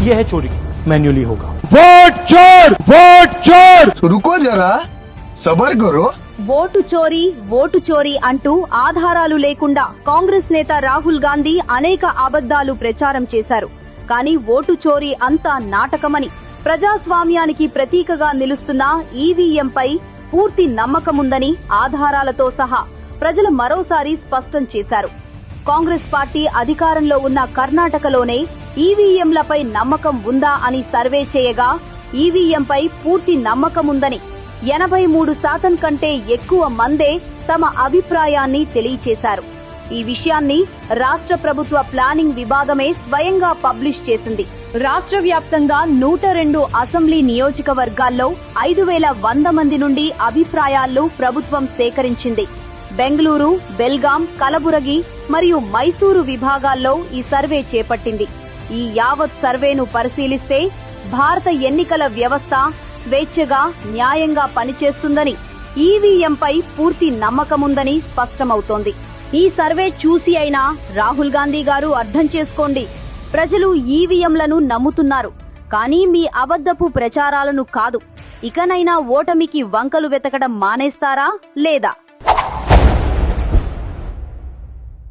ये है चोरी मैन्युअली होगा वोट चोर वोट चोर तो रुको जरा सबर करो ఓటు చోరీ ఓటు చోరీ అంటూ ఆధారాలు లేకుండా కాంగ్రెస్ నేత రాహుల్ గాంధీ అనేక అబద్దాలు ప్రచారం చేశారు కానీ ఓటు చోరీ అంతా నాటకమని ప్రజాస్వామ్యానికి ప్రతీకగా నిలుస్తున్న ఈవీఎంపై పూర్తి నమ్మకముందని ఆధారాలతో సహా ప్రజలు మరోసారి స్పష్టం చేశారు కాంగ్రెస్ పార్టీ అధికారంలో ఉన్న కర్ణాటకలోనే ఈవీఎంలపై నమ్మకం ఉందా అని సర్వే చేయగా ఈవీఎంపై పూర్తి నమ్మకముందని ఎనభై మూడు శాతం కంటే ఎక్కువ మందే తమ అభిప్రాయాన్ని తెలియచేశారు. ఈ విషయాన్ని రాష్ట్ర ప్రభుత్వ ప్లానింగ్ విభాగమే స్వయంగా పబ్లిష్ చేసింది. రాష్ట్ర వ్యాప్తంగా నూట రెండు అసెంబ్లీ నియోజకవర్గాల్లో ఐదు వేల వంద మంది నుండి అభిప్రాయాలు ప్రభుత్వం సేకరించింది. బెంగళూరు బెల్గాం కలబురగి మరియు మైసూరు విభాగాల్లో ఈ సర్వే చేపట్టింది. ఈ యావత్ సర్వేను పరిశీలిస్తే భారత ఎన్నికల వ్యవస్థ స్వేచ్ఛగా న్యాయంగా పనిచేస్తుందని ఈవీఎంపై పూర్తి నమ్మకముందని స్పష్టమవుతోంది. ఈ సర్వే చూసి అయినా రాహుల్ గాంధీ గారు అర్థం చేసుకోండి. ప్రజలు ఈవీఎంలను నమ్ముతున్నారు. కానీ మీ అబద్ధపు ప్రచారాలను కాదు. ఇకనైనా ఓటమికి వంకలు వెతకడం మానేస్తారా లేదా?